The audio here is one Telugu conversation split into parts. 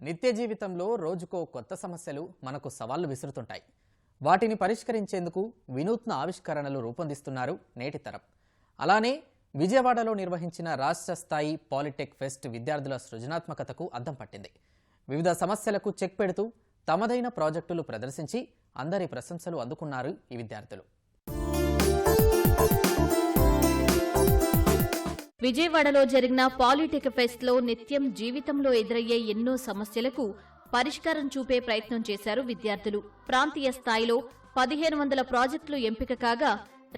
నిత్య జీవితంలో రోజుకో కొత్త సమస్యలు మనకు సవాళ్ళు విసురుతుంటాయి. వాటిని పరిష్కరించేందుకు వినూత్న ఆవిష్కరణలు రూపొందిస్తున్నారు నేటి తరం. అలానే విజయవాడలో నిర్వహించిన రాష్ట్ర స్థాయి పాలిటెక్ ఫెస్ట్ విద్యార్థుల సృజనాత్మకతకు అద్దం పట్టింది. వివిధ సమస్యలకు చెక్ పెడుతూ తమదైన ప్రాజెక్టులు ప్రదర్శించి అందరి ప్రశంసలు అందుకున్నారు ఈ విద్యార్థులు. విజయవాడలో జరిగిన పాలిటెక్ ఫెస్ట్లో నిత్యం జీవితంలో ఎదురయ్యే ఎన్నో సమస్యలకు పరిష్కారం చూపే ప్రయత్నం చేశారు విద్యార్థులు. ప్రాంతీయ స్థాయిలో పదిహేను వందల ప్రాజెక్టులు ఎంపిక కాగా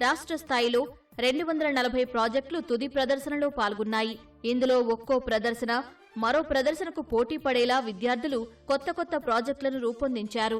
రాష్ట్ర స్థాయిలో రెండు వందల నలభై ప్రాజెక్టులు తుది ప్రదర్శనలో పాల్గొన్నాయి. ఇందులో ఒక్కో ప్రదర్శన మరో ప్రదర్శనకు పోటీ పడేలా విద్యార్థులు కొత్త కొత్త ప్రాజెక్టులను రూపొందించారు.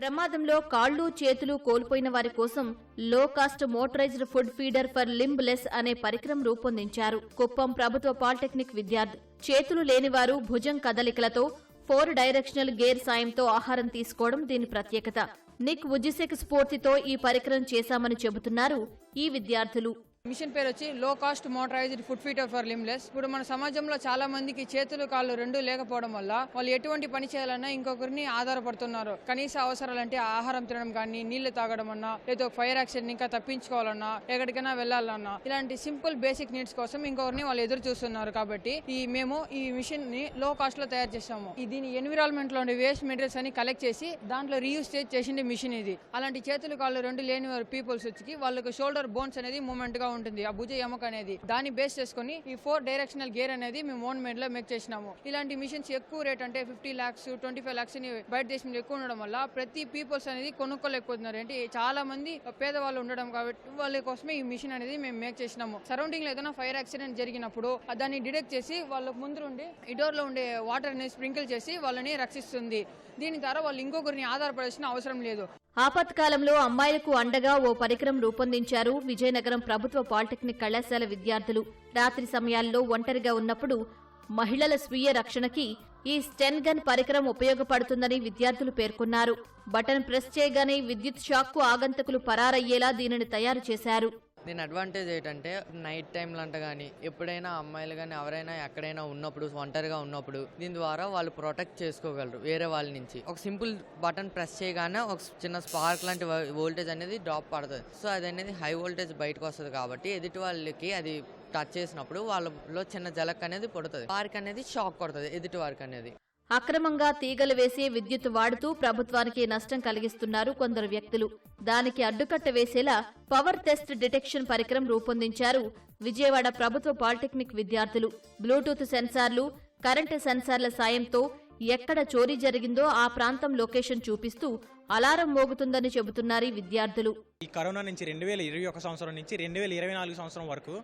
ప్రమాదంలో కాళ్ళు చేతులు కోల్పోయిన వారి కోసం low cost motorized food feeder for limbless అనే పరికరం రూపొందించారు. కుప్పం ప్రభుత్వ పాలిటెక్నిక్ విద్యార్థి. చేతులు లేనివారు భుజం కదలికలతో ఫోర్ డైరెక్షనల్ గేర్ సాయంతో ఆహారం తీసుకోవడం దీని ప్రత్యేకత. నిక్ ఉజిసెక్ స్ఫూర్తితో ఈ పరికరం చేశామని చెబుతున్నారు ఈ విద్యార్థులు. మిషన్ పేరు వచ్చి low cost motorized food feeder for limbless ఇప్పుడు మన సమాజంలో చాలా మందికి చేతులు కాళ్ళు రెండు లేకపోవడం వల్ల వాళ్ళు ఎటువంటి పని చేయాలన్నా ఇంకొకరిని ఆధారపడుతున్నారు. కనీస అవసరాలు అంటే ఆహారం తినడం కానీ నీళ్ళు తాగడం అన్నా లేదా ఫైర్ యాక్సిడెంట్ ఇంకా తప్పించుకోవాలన్నా ఎక్కడికైనా వెళ్ళాలన్నా ఇలాంటి సింపుల్ బేసిక్ నీడ్స్ కోసం ఇంకొకరిని వాళ్ళు ఎదురు చూస్తున్నారు కాబట్టి ఈ మేము ఈ మిషన్ని లో కాస్ట్లో తయారు చేసాము దీని ఎన్విరాన్మెంట్లో ఉండే వేస్ట్ మెటీరియల్స్ అని కలెక్ట్ చేసి దాంట్లో రీయూస్ చేసిండే మిషన్ ఇది. అలాంటి చేతులు కాళ్ళు రెండు లేని పీపుల్స్ వచ్చి వాళ్ళకి షోల్డర్ బోన్స్ అనేది మూమెంట్గా ఉంటుంది ఆ భుజ ఎముక అనేది. దాన్ని బేస్ చేసుకుని ఈ ఫోర్ డైరెక్షనల్ గేర్ అనేది మేము ఓన్ మేడ్లో మేక్ చేసినాము. ఇలాంటి మిషన్స్ ఎక్కువ రేట్ అంటే fifty lakhs twenty five lakhs బయట దేశంలో ఎక్కువ ఉండడం వల్ల ప్రతి పీపుల్స్ అనేది కొనుక్కోలేకపోతున్నారు. అంటే చాలా మంది పేదవాళ్ళు ఉండడం కాబట్టి వాళ్ళ కోసమే ఈ మిషన్ అనేది మేము మేక్ చేసినాము. సరౌండింగ్లో ఏదైనా ఫైర్ యాక్సిడెంట్ జరిగినప్పుడు దాన్ని డిడెక్ట్ చేసి వాళ్ళ ముందు ఉండి ఈ లో ఉండే వాటర్ని స్ప్రింకిల్ చేసి వాళ్ళని రక్షిస్తుంది. దీని ద్వారా వాళ్ళు ఇంకొకరిని ఆధారపడాల్సిన అవసరం లేదు. ఆపత్కాలంలో అమ్మాయిలకు అండగా ఓ పరికరం రూపొందించారు విజయనగరం ప్రభుత్వ పాలిటెక్నిక్ కళాశాల విద్యార్థులు. రాత్రి సమయాల్లో ఒంటరిగా ఉన్నప్పుడు మహిళల స్వీయ రక్షణకి ఈ స్టెన్ గన్ పరికరం ఉపయోగపడుతుందని విద్యార్థులు పేర్కొన్నారు. బటన్ ప్రెస్ చేయగానే విద్యుత్ షాక్కు ఆగంతకులు పరారయ్యేలా దీనిని తయారు చేశారు. దీని అడ్వాంటేజ్ ఏంటంటే నైట్ టైంలో అంట కానీ ఎప్పుడైనా అమ్మాయిలు కానీ ఎవరైనా ఎక్కడైనా ఉన్నప్పుడు ఒంటరిగా ఉన్నప్పుడు దీని ద్వారా వాళ్ళు ప్రొటెక్ట్ చేసుకోగలరు వేరే వాళ్ళ నుంచి. ఒక సింపుల్ బటన్ ప్రెస్ చేయగానే ఒక చిన్న స్పార్క్ లాంటి వోల్టేజ్ అనేది డ్రాప్ పడుతుంది. సో అది అనేది హై వోల్టేజ్ బయటకు వస్తుంది కాబట్టి ఎదుటి వాళ్ళకి అది టచ్ చేసినప్పుడు వాళ్ళలో చిన్న జలక్ అనేది పడుతుంది. వారికి అనేది షాక్ కొడుతుంది ఎదుటి వారికి అనేది. అక్రమంగా తీగలు వేసి విద్యుత్ వాడుతూ ప్రభుత్వానికి నష్టం కలిగిస్తున్నారు కొందరు వ్యక్తులు. దానికి అడ్డుకట్ట వేసేలా పవర్ టెస్ట్ డిటెక్షన్ పరికరం రూపొందించారు విజయవాడ ప్రభుత్వ పాలిటెక్నిక్ విద్యార్థులు. బ్లూటూత్ సెన్సార్లు కరెంటు సెన్సార్ల సాయంతో ఎక్కడ చోరీ జరిగిందో ఆ ప్రాంతం లొకేషన్ చూపిస్తూ అలారం మోగుతుందని చెబుతున్నారు విద్యార్థులు. ఈ కరోనా నుంచి రెండు వేల ఇరవై ఒక సంవత్సరం నుంచి రెండు వేల ఇరవై నాలుగు సంవత్సరం వరకు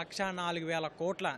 లక్ష నాలుగు వేల కోట్ల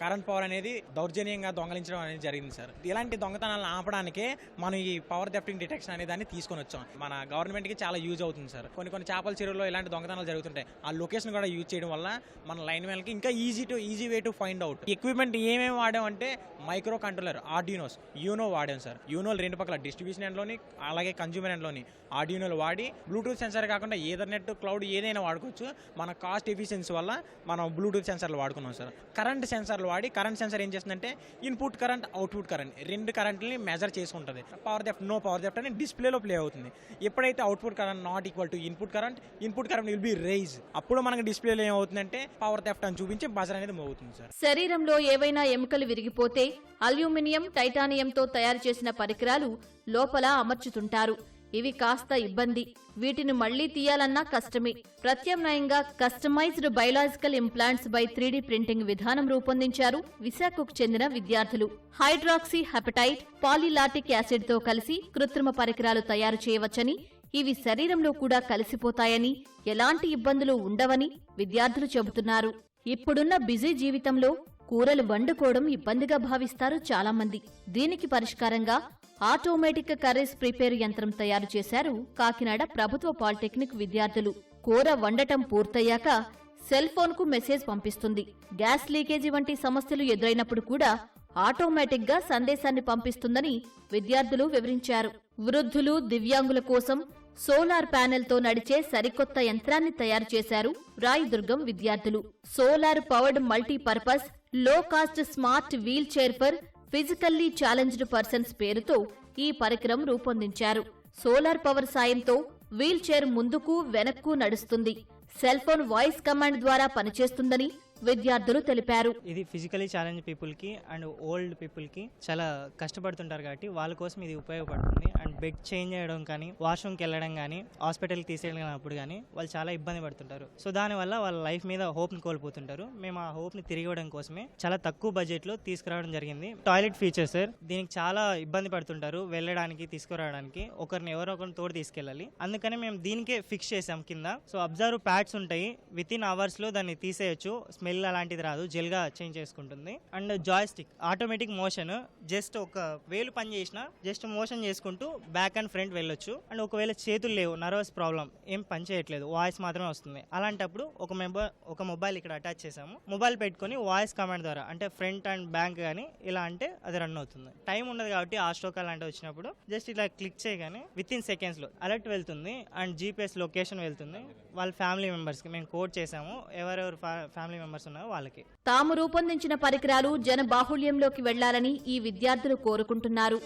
కరెంట్ పవర్ అనేది దౌర్జన్యంగా దొంగలించడం అనేది జరిగింది సార్. ఇలాంటి దొంగతనాలను ఆపడానికే మనం ఈ పవర్ దెఫ్టింగ్ డిటెక్షన్ అనే దాన్ని తీసుకొని వచ్చాం. మన గవర్నమెంట్కి చాలా యూజ్ అవుతుంది సార్. కొన్ని కొన్ని చేపల చెరువుల్లో ఇలాంటి దొంగతనాలు జరుగుతుంటాయి. ఆ లొకేషన్ కూడా యూజ్ చేయడం వల్ల మన లైన్ మ్యాన్కి ఇంకా easy to easy way to find out. Equipment ఏమేమి వాడామంటే మైక్రో కంట్రోలర్ ఆర్డినోస్ యూనో వాడాం సార్. యూనోలు రెండు పక్కల డిస్ట్రిబ్యూషన్ ఎండ్లోని అలాగే కన్జ్యూమర్ ఎండ్లోని ఆర్డినోలు వాడి బ్లూటూత్ సెన్సార్ కాకుండా ఏదర్నెట్ క్లౌడ్ ఏదైనా వాడుకోవచ్చు. మన కాస్ట్ ఎఫిషియన్సీ వల్ల మనం బ్లూటూత్ సెన్సార్లు వాడుకున్నాం సార్. కరెంట్ సెన్సార్లు వాడి కరెంట్ సెన్సార్ ఏం చేస్తుందంటే ఇన్పుట్ కరెంట్ అవుట్పుట్ కరెంట్ రెండు కరెంట్ని మెజర్ చేసుకుంటుంది. Power theft no power theft అని డిస్ప్లేలో ప్లే అవుతుంది. ఎప్పుడైతే output current not equal to input current input current will be rise అప్పుడు మనకి డిస్ప్లేలో ఏమవుతుందంటే పవర్ దెఫ్ట్ అని చూపించి బజర్ అనేది మోగుతుంది సార్. శరీరంలో ఏవైనా ఎముకలు విరిగిపోతే అల్యూమినియం టైటానియంతో తయారు చేసిన పరికరాలు లోపల అమర్చుతుంటారు. ఇవి కాస్త ఇబ్బంది. వీటిని మళ్ళీ తీయాలన్నా కష్టమే. ప్రత్యామ్నాయంగా customized biological implants by three D printing విధానం రూపొందించారు విశాఖకు చెందిన విద్యార్థులు. హైడ్రాక్సీ హెపటైట్ పాలిలాటిక్ యాసిడ్తో కలిసి కృత్రిమ పరికరాలు తయారు చేయవచ్చని ఇవి శరీరంలో కూడా కలిసిపోతాయని ఎలాంటి ఇబ్బందులు ఉండవని విద్యార్థులు చెబుతున్నారు. ఇప్పుడున్న బిజీ జీవితంలో కూరలు వండుకోవడం ఇబ్బందిగా భావిస్తారు చాలామంది. దీనికి పరిష్కారంగా ఆటోమేటిక్ కర్రీస్ ప్రిపేర్ యంత్రం తయారు చేశారు. కాకినాడ ప్రభుత్వ పాలిటెక్నిక్ విద్యార్థులు. కూర వండటం పూర్తయ్యాక సెల్కు మెసేజ్ పంపిస్తుంది. గ్యాస్ లీకేజీ వంటి సమస్యలు ఎదురైనప్పుడు కూడా ఆటోమేటిక్గా సందేశాన్ని పంపిస్తుందని విద్యార్థులు వివరించారు. వృద్ధులు దివ్యాంగుల కోసం సోలార్ ప్యానెల్తో నడిచే సరికొత్త యంత్రాన్ని తయారు చేశారు రాయదుర్గం విద్యార్థులు. Solar powered multipurpose low cost smart wheelchair for physically challenged persons పేరుతో ఈ పరికరం రూపొందించారు. సోలార్ పవర్ సాయంతో వీల్ చైర్ ముందుకు వెనక్కు నడుస్తుంది. సెల్ ఫోన్ వాయిస్ కమాండ్ ద్వారా పనిచేస్తుందని విద్యార్థులు తెలిపారు. ఇది ఫిజికలీ ఛాలెంజ్ పీపుల్కి అండ్ ఓల్డ్ పీపుల్కి చాలా కష్టపడుతుంటారు కాబట్టి వాళ్ళ కోసం ఇది ఉపయోగపడుతుంది. అండ్ బెడ్ చేంజ్ చేయడం కానీ వాష్రూమ్కి వెళ్ళడం కానీ హాస్పిటల్కి తీసేయడం కానీ వాళ్ళు చాలా ఇబ్బంది పడుతుంటారు. సో దానివల్ల వాళ్ళ లైఫ్ మీద హోప్ని కోల్పోతుంటారు. మేము ఆ హోప్ని తిరిగి ఇవ్వడం కోసమే చాలా తక్కువ బడ్జెట్లో తీసుకురావడం జరిగింది. టాయిలెట్ ఫీచర్ సార్ దీనికి చాలా ఇబ్బంది పడుతుంటారు వెళ్ళడానికి తీసుకురావడానికి. ఒకరిని ఎవరో ఒకరిని తోడు తీసుకెళ్ళాలి. అందుకని మేము దీనికే ఫిక్స్ చేసాం కింద. సో అబ్జర్వ్ ప్యాడ్స్ ఉంటాయి. విత్ ఇన్ అవర్స్లో దాన్ని తీసేయచ్చు. స్మెల్ అలాంటిది రాదు జెల్గా చేంజ్ చేసుకుంటుంది. And joystick automatic motion just ఒక వేలు పని చేసిన జస్ట్ మోషన్ చేసుకుంటూ బ్యాక్ అండ్ ఫ్రంట్ వెళ్ళొచ్చు. అండ్ ఒకవేళ చేతులు లేవు నర్వస్ ప్రాబ్లం ఏం పని చేయట్లేదు వాయిస్ మాత్రమే వస్తుంది. అలాంటప్పుడు ఒక మొబైల్ ఒక మొబైల్ ఇక్కడ అటాచ్ చేసాము మొబైల్ పెట్టుకొని వాయిస్ కమాండ్ ద్వారా అంటే ఫ్రంట్ అండ్ బ్యాంక్ కానీ ఇలా అంటే అది రన్ అవుతుంది. టైం ఉండదు కాబట్టి ఆ స్ట్రోక్ అలాంటివి వచ్చినప్పుడు జస్ట్ ఇలా క్లిక్ చేయగానే విత్ ఇన్ సెకండ్స్లో అలర్ట్ వెళ్తుంది అండ్ జీపీఎస్ లొకేషన్ వెళ్తుంది. వాళ్ళ ఫ్యామిలీ మెంబర్స్కి మేము కోడ్ చేసాము ఎవరెవరు ఫ్యామిలీ మెంబర్స్ ఉన్నారో వాళ్ళకి. తాము రూపొందించిన పరికరాలు జన బాహుళ్యంలోకి వెళ్ళాలని ఈ విద్యార్థులు కోరుకుంటున్నారు.